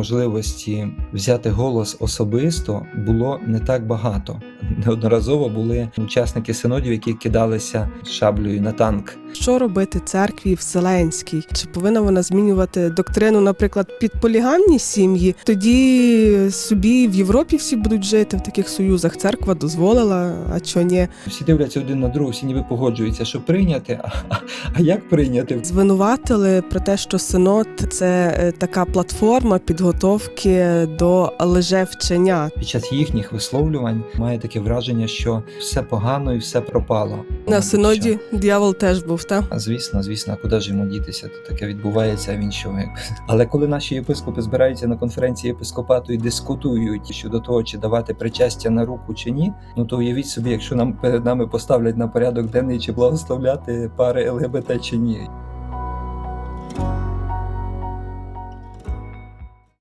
можливості взяти голос особисто було не так багато. Неодноразово були учасники синодів, які кидалися шаблею на танк. Що робити церкві Вселенській? Чи повинна вона змінювати доктрину, наприклад, під полігамні сім'ї? Тоді собі в Європі всі будуть жити в таких союзах. Церква дозволила, а чого ні? Всі дивляться один на другу, всі ніби погоджуються, що прийняти. А, а, як прийняти? Звинуватили про те, що синод це е, така платформа підготовки до лжевчення. Під час їхніх висловлювань має таке враження, що все погано і все пропало. На синоді дьявол теж був, та Звісно, звісно, куди ж йому дітися? То таке відбувається, а він що. Але коли наші єпископи збираються на конференції єпископату і дискутують щодо того, чи давати причастя на руку чи ні, ну то уявіть собі, якщо нам перед нами поставлять на порядок денний чи благословляти пари ЛГБТ чи ні.